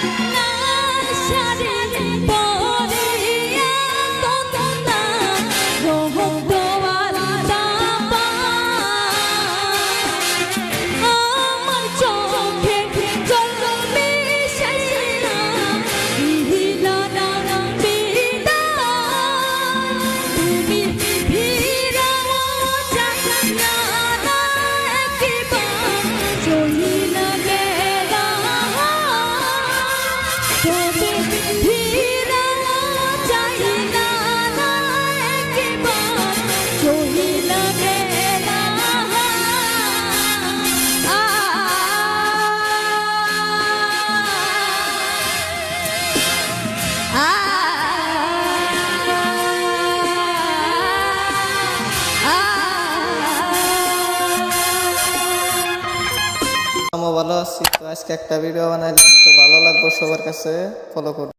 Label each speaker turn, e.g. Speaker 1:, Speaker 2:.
Speaker 1: No! ভালো আছি তো আজকে একটা ভিডিও বানাইলাম তো ভালো লাগবে সবার কাছে ফলো করুন